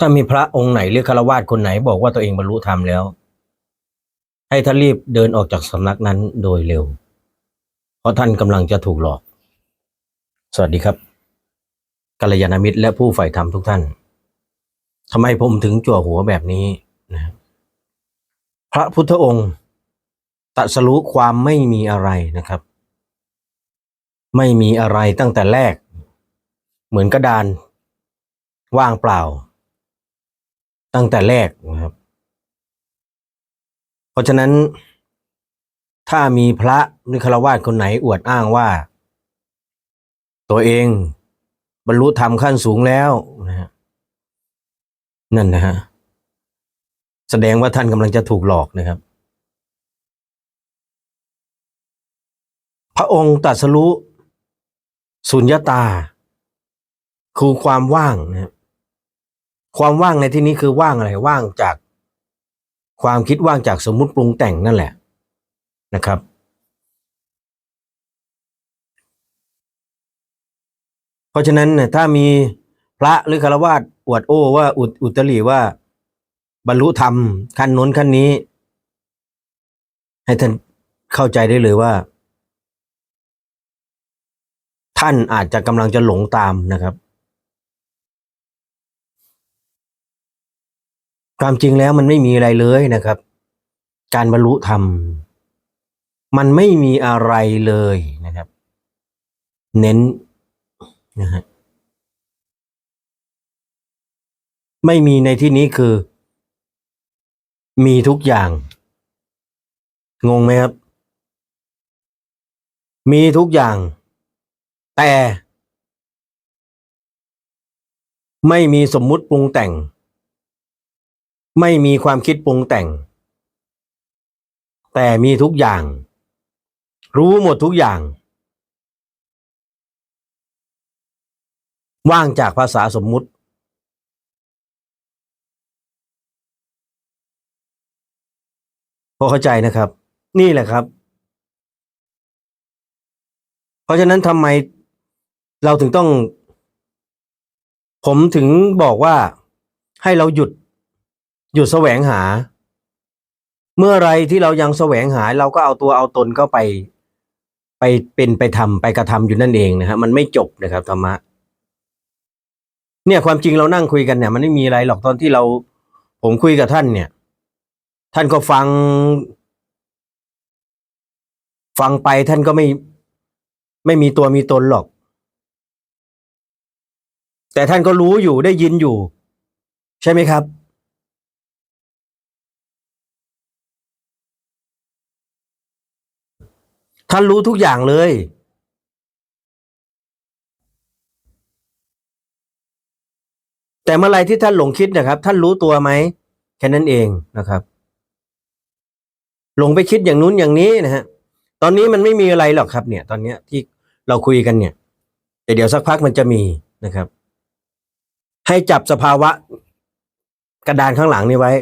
ถ้ามีพระองค์ไหนหรือฆราวาสคนไหนบอกว่าตัวเองบรรลุธรรมแล้ว ให้ท่านรีบเดินออกจากสำนักนั้นโดยเร็ว เพราะท่านกำลังจะถูกหลอก สวัสดีครับกัลยาณมิตรและผู้ใฝ่ธรรมทุกท่านทำไมผมถึงจั่วหัวแบบนี้นะพระพุทธองค์ตรัสรู้ความไม่มีอะไรนะครับ ไม่มีอะไรตั้งแต่แรก เหมือนกระดานว่างเปล่า ตั้งแต่แรกนะครับ เพราะฉะนั้น ถ้ามีพระนิคารวาสคนไหนอวดอ้างว่า ตัวเองบรรลุธรรมขั้นสูงแล้วนะฮะนั่นนะฮะแสดงว่าท่านกำลังจะถูกหลอกนะครับ พระองค์ตรัสรู้สุญญาตา คือความว่างนะครับ ความว่างในที่นี้คือว่างอะไรว่างจากความคิดว่างจากสมมุติปรุงแต่งนั่นแหละนะครับ เพราะฉะนั้นเนี่ยถ้ามีพระหรือคารวาสอวดโอ้ว่าอุอุตริว่าบรรลุธรรมขั้นน้นขั้นนี้ ให้ท่านเข้าใจได้เลยว่า ท่านอาจจะกำลังจะหลงตามนะครับ ความจริงแล้วมันไม่มีอะไรเลยนะครับ การบรรลุธรรม มันไม่มีอะไรเลยนะครับ เน้นนะฮะไม่มีในที่นี้คือ มีทุกอย่าง งงไหมครับ มีทุกอย่าง แต่ ไม่มีสมมุติปรุงแต่ง ไม่มีความคิดปรุงแต่ง แต่มีทุกอย่าง รู้หมดทุกอย่าง ว่างจากภาษาสมมุติ พอเข้าใจนะครับ นี่แหละครับ เพราะฉะนั้นทำไมเราถึงต้อง ผมถึงบอกว่าให้เราหยุด หยุดแสวงหา เมื่อไรที่เรายังแสวงหา เราก็เอาตัวเอาตนก็ไป ไปเป็นไปทำไปกระทำอยู่นั่นเองนะฮะมันไม่จบนะครับธรรมะเนี่ยความจริงเรานั่งคุยกันเนี่ยมันไม่มีอะไรหรอกตอนที่เรา ผมคุยกับท่านเนี่ย ท่านก็ฟัง ฟังไปท่านก็ไม่ ไม่มีตัวมีตนหรอก แต่ท่านก็รู้อยู่ได้ยินอยู่ ใช่ไหมครับ ท่านรู้ทุกอย่างเลย แต่เมื่อไรที่ท่านหลงคิดนะครับ ท่านรู้ตัวไหมแค่นั้นเองนะครับหลงไปคิดอย่างนู้นอย่างนี้นะฮะตอนนี้มันไม่มีอะไรหรอกครับ เนี่ย ตอนเนี้ยที่เราคุยกันเนี่ยแต่เดี๋ยวสักพักมันจะมีนะครับ ให้จับสภาวะ กระดานข้างหลังนี้ไว้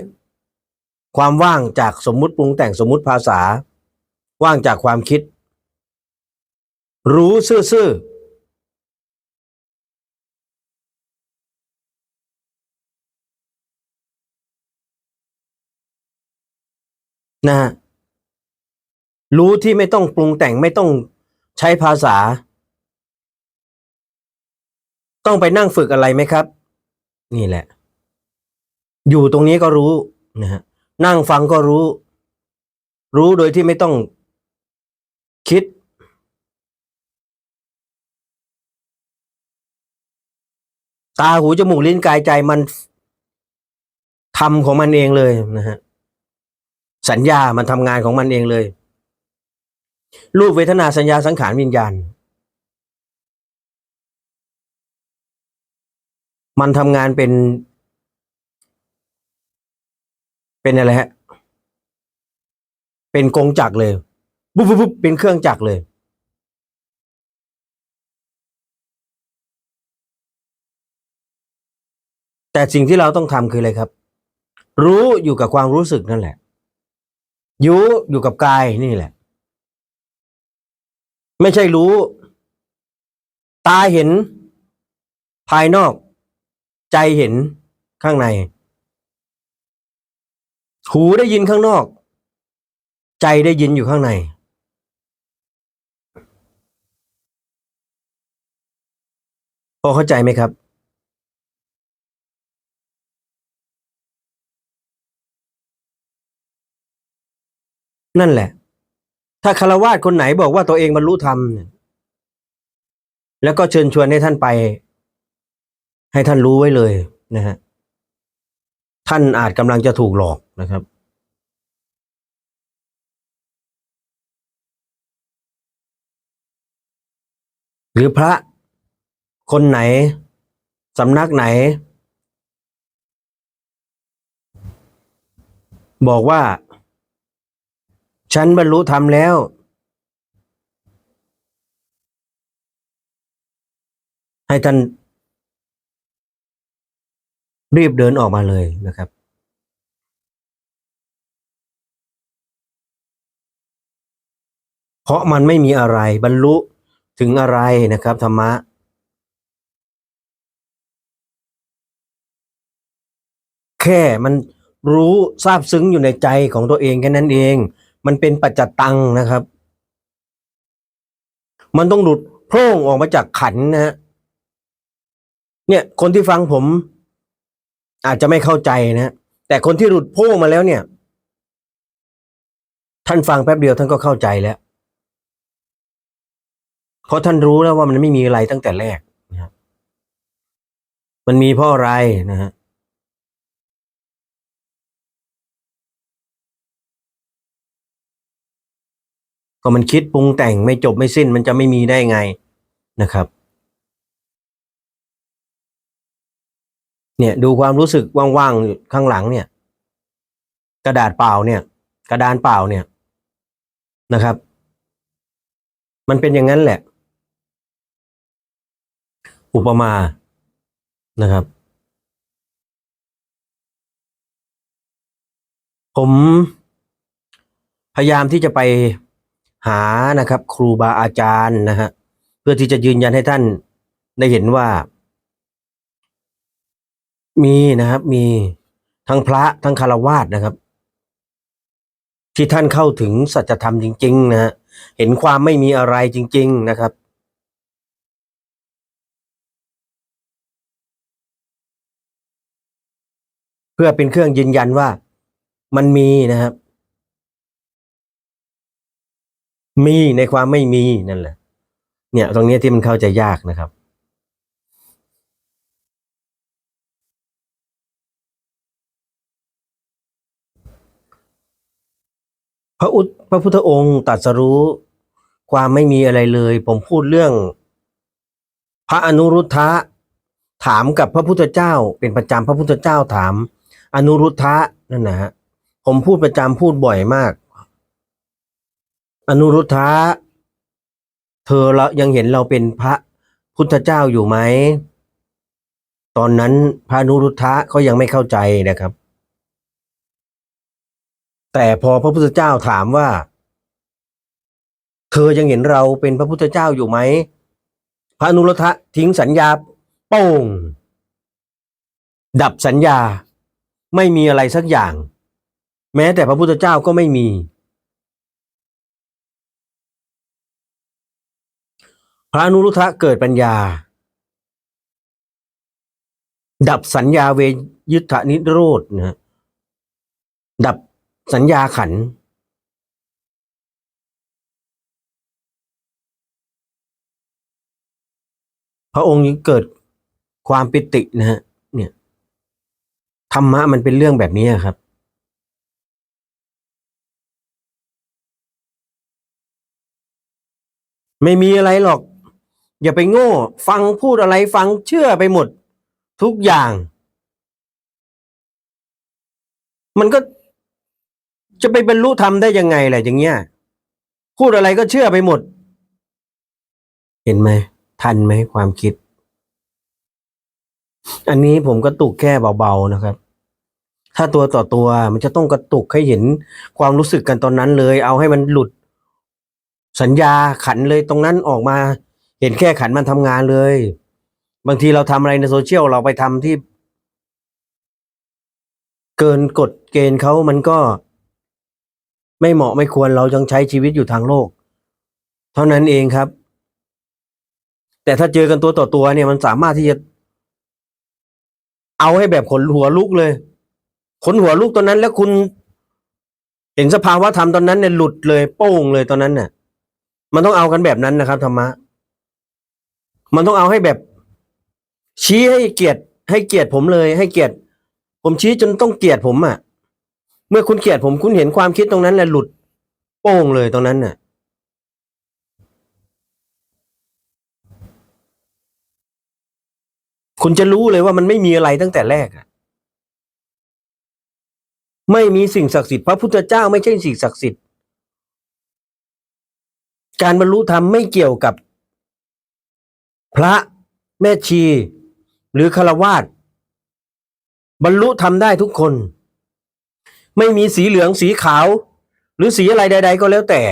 ความว่างจากสมมุติปรุงแต่งสมมุติภาษา ว่างจากความคิด รู้ซื่อๆนะฮะรู้ที่ไม่ต้องปรุงแต่งไม่ต้องใช้ภาษา ต้องไปนั่งฝึกอะไรไหมครับ นี่แหละ อยู่ตรงนี้ก็รู้นะฮะนั่งฟังก็รู้ รู้โดยที่ไม่ต้องคิด ตาหูจมูกลิ้นกายใจมันทำของมันเองเลยนะฮะสัญญามันทำงานของมันเองเลยรูปเวทนาสัญญาสังขารวิญญาณ มันทำงานเป็น เป็นอะไรฮะ เป็นกงจักรเลย ปุ๊บปุ๊บปุ๊บเป็นเครื่องจักรเลย แต่สิ่งที่เราต้องทำคืออะไรครับ รู้อยู่กับความรู้สึกนั่นแหละยูอยู่กับกายนี่แหละ ไม่ใช่รู้ ตาเห็น ภายนอก ใจเห็นข้างใน หูได้ยินข้างนอก ใจได้ยินอยู่ข้างใน พอเข้าใจไหมครับ นั่นแหละ ถ้าคารวาสคนไหนบอกว่าตัวเองบรรลุธรรมแล้วก็เชิญชวนให้ท่านไป ให้ท่านรู้ไว้เลยนะฮะท่านอาจกำลังจะถูกหลอกนะครับ หรือพระคนไหนสำนักไหน บอกว่า ฉันบรรลุธรรมแล้วให้ท่านรีบเดินออกมาเลยนะครับ เพราะมันไม่มีอะไรบรรลุถึงอะไรนะครับธรรมะ แค่มันรู้ซาบซึ้งอยู่ในใจของตัวเองแค่นั้นเอง มันเป็นปัจจตังนะครับ มันต้องหลุดโพร่งออกมาจากขันนะฮะเนี่ย คนที่ฟังผม อาจจะไม่เข้าใจนะแต่คนที่หลุดโพร่งมาแล้วเนี่ย ท่านฟังแป๊บเดียวท่านก็เข้าใจแล้วเพราะท่านรู้แล้วว่ามันไม่มีอะไรตั้งแต่แรกนะครับมันมีเพราะอะไรนะฮะ ก็มันคิดปรุงแต่งไม่จบไม่สิ้นมันจะไม่มีได้ไงนะครับ เนี่ยดูความรู้สึกว่างๆข้างหลังเนี่ย กระดาษเปล่าเนี่ย กระดานเปล่าเนี่ยนะครับ มันเป็นอย่างนั้นแหละ อุปมานะครับ ผมพยายามที่จะไป หานะครับ ครูบาอาจารย์นะฮะเพื่อที่จะยืนยันให้ท่านได้เห็นว่า มีนะครับ มีทั้งพระทั้งคารวาสนะครับ ที่ท่านเข้าถึงสัจธรรมจริง ๆ นะฮะเห็นความไม่มีอะไรจริง ๆ นะครับเพื่อเป็นเครื่องยืนยันว่ามันมีนะครับ มีในความไม่มีนั่นแหละ เนี่ย ตรงนี้ที่มันเข้าใจยากนะครับพระอุตพระพุทธองค์ตรัสรู้ความไม่มีอะไรเลย ผมพูดเรื่อง พระอนุรุทธะถามกับพระพุทธเจ้า เป็นประจำพระพุทธเจ้าถาม อนุรุทธะนั่นนะฮะผมพูดประจำพูดบ่อยมาก อนุรุทธะเธอเรายังเห็นเราเป็นพระพุทธเจ้าอยู่ไหม ตอนนั้นพระอนุรุทธะเขายังไม่เข้าใจนะครับ แต่พอพระพุทธเจ้าถามว่า เธอยังเห็นเราเป็นพระพุทธเจ้าอยู่ไหม พระอนุรุทธะทิ้งสัญญาโป้งดับสัญญาไม่มีอะไรสักอย่าง แม้แต่พระพุทธเจ้าก็ไม่มี พระนุรุทะเกิดปัญญา ดับสัญญาเวยุทธนิโรธนะฮะดับสัญญาขัน พระองค์ยังเกิดความปิตินะฮะเนี่ยธรรมะมันเป็นเรื่องแบบนี้ครับไม่มีอะไรหรอก อย่าไปโง่ ฟังพูดอะไรฟังเชื่อไปหมด ทุกอย่าง มันก็จะไปบรรลุธรรมได้ยังไงแหละอย่างเงี้ย พูดอะไรก็เชื่อไปหมด เห็นไหม ทันไหมความคิด อันนี้ผมก็ตุกแค่เบาๆนะครับ ถ้าตัวต่อตัวมันจะต้องกระตุกให้เห็นความรู้สึกกันตอนนั้นเลย เอาให้มันหลุดสัญญาขันเลยตรงนั้นออกมา เห็นแค่ขันมันทำงานเลย บางทีเราทำอะไรในโซเชียลเราไปทำที่ เกินกฎเกณฑ์เขามันก็ ไม่เหมาะไม่ควรเรายังใช้ชีวิตอยู่ทางโลก เท่านั้นเองครับ แต่ถ้าเจอกันตัวต่อตัวเนี่ยมันสามารถที่จะ เอาให้แบบขนหัวลุกเลย ขนหัวลุกตอนนั้นแล้วคุณเห็นสภาวะธรรมตอนนั้นเนี่ยหลุดเลยโป้งเลยตอนนั้นเนี่ยมันต้องเอากันแบบนั้นนะครับธรรมะ มันต้องเอาให้แบบ ชี้ให้เกียรติให้เกียรติผมเลย ให้เกียรติผมชี้จนต้องเกียดผมอะ่ะ เมื่อคุณเกียดผมคุณเห็นความคิดตรงนั้นแหละหลุด โป้งเลยตรงนั้นน่ะ คุณจะรู้เลยว่ามันไม่มีอะไรตั้งแต่แรกอะไม่มีสิ่งศักดิ์สิทธิ์พระพุทธเจ้าไม่ใช่สิ่งศักดิ์สิทธิ์ การบรรลุธรรมไม่เกี่ยวกับ พระแม่ชี หรือฆราวาสบรรลุธรรมได้ทุกคน ไม่มีสีเหลืองสีขาว หรือสีอะไรใด ๆ ก็แล้วแต่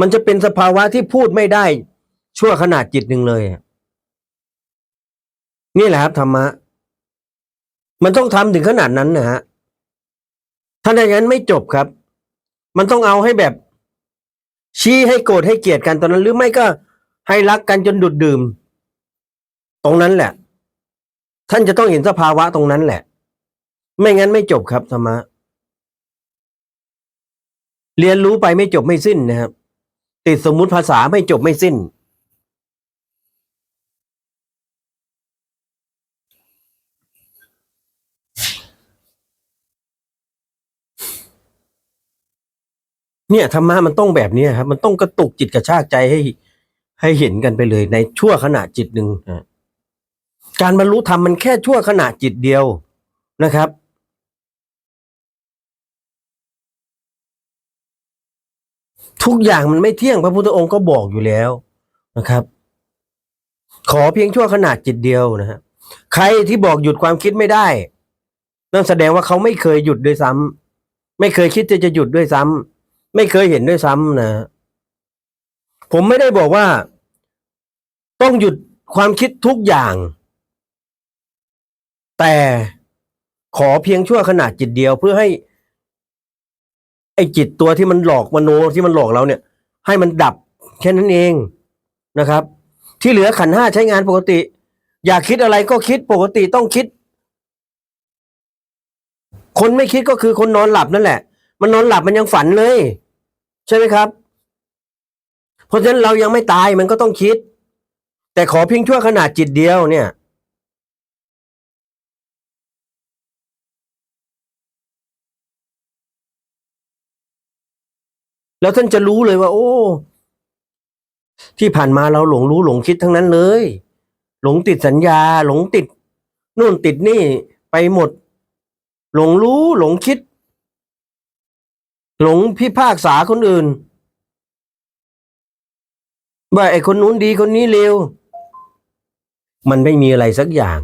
มันจะเป็นสภาวะที่พูดไม่ได้ ชั่วขนาดจิตหนึ่งเลย นี่แหละครับธรรมะ มันต้องทำถึงขนาดนั้นนะฮะถ้าอย่างนั้นไม่จบครับ มันต้องเอาให้แบบ ชี้ให้โกรธให้เกลียดกันตอนนั้น หรือไม่ก็ให้รักกันจนดุดดื่ม ตรงนั้นแหละ ท่านจะต้องเห็นสภาวะตรงนั้นแหละ ไม่งั้นไม่จบครับธรรมะเรียนรู้ไปไม่จบไม่สิ้นนะครับ ติดสมมุติภาษาไม่จบไม่สิ้น เนี่ยธรรมะมันต้องแบบเนี้ยครับ มันต้องกระตุกจิตกระชากใจให้ให้เห็นกันไปเลยในชั่วขณะจิตหนึ่งนะการบรรลุธรรมมันแค่ชั่วขณะจิตเดียวนะครับ ทุกอย่างมันไม่เที่ยงพระพุทธองค์ก็บอกอยู่แล้วนะครับ ขอเพียงชั่วขณะจิตเดียวนะฮะใครที่บอกหยุดความคิดไม่ได้นั่นแสดงว่าเขาไม่เคยหยุดด้วยซ้ำไม่เคยคิดจะจะหยุดด้วยซ้ำ ไม่เคยเห็นด้วยซ้ำนะ ผมไม่ได้บอกว่า ต้องหยุดความคิดทุกอย่าง แต่ขอเพียงชั่วขณะจิตเดียวเพื่อให้ ไอ้จิตตัวที่มันหลอกมโนที่มันหลอกเราเนี่ย ให้มันดับแค่นั้นเองนะครับ ที่เหลือขันห้าใช้งานปกติ อยากคิดอะไรก็คิดปกติต้องคิด คนไม่คิดก็คือคนนอนหลับนั่นแหละ มันนอนหลับมันยังฝันเลย ใช่ไหมครับ เพราะฉะนั้นเรายังไม่ตายมันก็ต้องคิด แต่ขอเพียงชั่วขนาดจิตเดียวเนี่ยแล้วท่านจะรู้เลยว่า โอ้ ที่ผ่านมาเราหลงรู้หลงคิดทั้งนั้นเลย หลงติดสัญญา หลงติดนู่นติดนี่ไปหมด หลงรู้หลงคิด หลงพิพากษาคนอื่น ว่าไอ้คนนู้นดีคนนี้เลวมันไม่มีอะไรสักอย่าง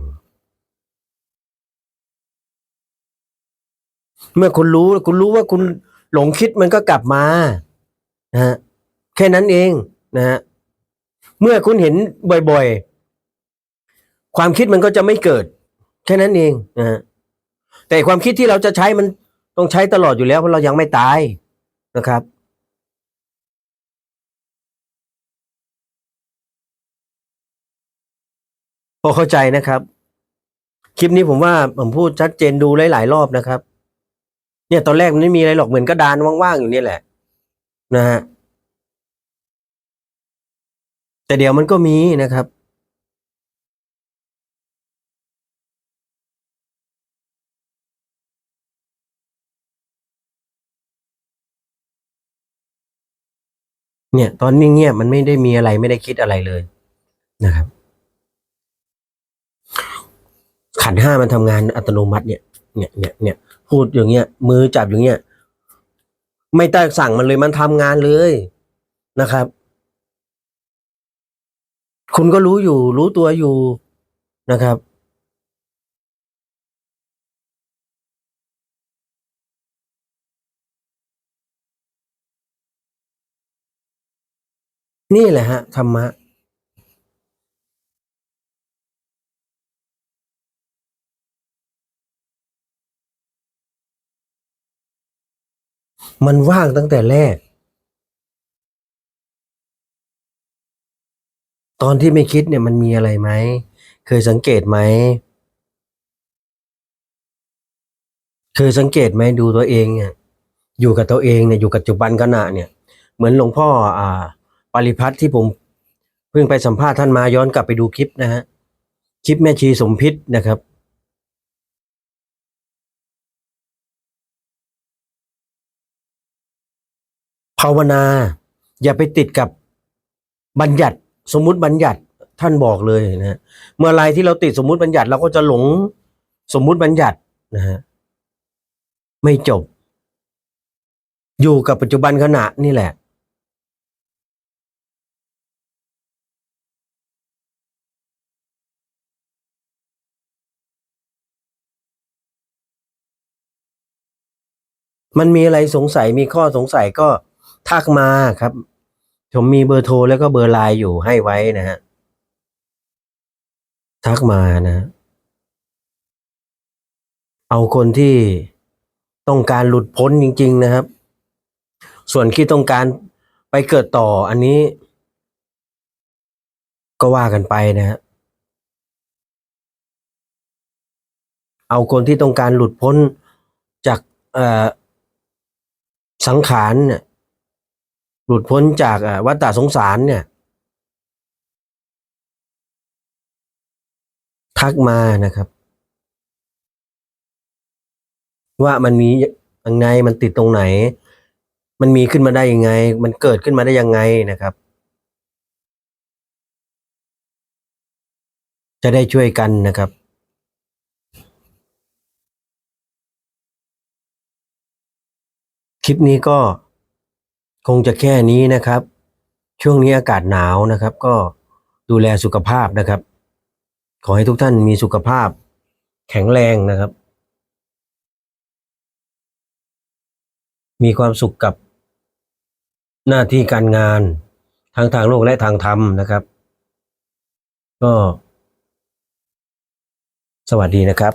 เมื่อคุณรู้คุณรู้ว่าคุณหลงคิดมันก็กลับมานะฮะแค่นั้นเองนะฮะเมื่อคุณเห็นบ่อยๆ ความคิดมันก็จะไม่เกิด แค่นั้นเองนะฮะแต่ความคิดที่เราจะใช้มัน ต้องใช้ตลอดอยู่แล้วเพราะเรายังไม่ตายนะครับพอเข้าใจนะครับ คลิปนี้ผมว่าผมพูดชัดเจนดูหลายๆรอบนะครับ เนี่ยตอนแรกมันไม่มีอะไรหรอกเหมือนกระดานว่างๆอยู่นี่แหละ นะฮะแต่เดี๋ยวมันก็มีนะครับ เนี่ย ตอนนี้เงียบมันไม่ได้มีอะไรไม่ได้คิดอะไรเลยนะครับ ขันห้ามันทำงานอัตโนมัติเนี่ยเนี่ยเนี่ยเนี่ยพูดอย่างเงี้ย มือจับอย่างเงี้ย ไม่ต้สั่งมันเลยมันทำงานเลยนะครับ คุณก็รู้อยู่รู้ตัวอยู่นะครับ นี่แหละฮะธรรมะมันว่างตั้งแต่แรก ตอนที่ไม่คิดเนี่ยมันมีอะไรไหม เคยสังเกตไหม เคยสังเกตไหมดูตัวเองเนี่ยอยู่กับตัวเองเนี่ยอยู่กับปัจจุบันขณะเนี่ย เหมือนหลวงพ่ออ่า ปริพัฒน์ที่ผมเพิ่งไปสัมภาษณ์ท่านมาย้อนกลับไปดูคลิปนะฮะคลิปแม่ชีสมพิษนะครับ ภาวนา อย่าไปติดกับบัญญัติสมมุติบัญญัติท่านบอกเลยนะฮะเมื่อไรที่เราติดสมมุติบัญญัติเราก็จะหลงสมมุติบัญญัตินะฮะไม่จบ อยู่กับปัจจุบันขณะนี่แหละ มันมีอะไรสงสัยมีข้อสงสัยก็ทักมาครับ ผมมีเบอร์โทรแล้วก็เบอร์ไลน์อยู่ให้ไว้นะฮะทักมานะ เอาคนที่ต้องการหลุดพ้นจริง ๆ นะครับ ส่วนที่ต้องการไปเกิดต่ออันนี้ ก็ว่ากันไปนะฮะเอาคนที่ต้องการหลุดพ้นจากเอ่อ สังขารเนี่ยหลุดพ้นจากวัฏฏะสงสารเนี่ย ทักมานะครับ ว่ามันมียังไงมันติดตรงไหน มันมีขึ้นมาได้ยังไง มันเกิดขึ้นมาได้ยังไงนะครับ จะได้ช่วยกันนะครับ คลิปนี้ก็คงจะแค่นี้นะครับ ช่วงนี้อากาศหนาวนะครับ ก็ดูแลสุขภาพนะครับ ขอให้ทุกท่านมีสุขภาพแข็งแรงนะครับ มีความสุขกับหน้าที่การงานทั้งทางโลกและทางธรรมนะครับ ก็ สวัสดีนะครับ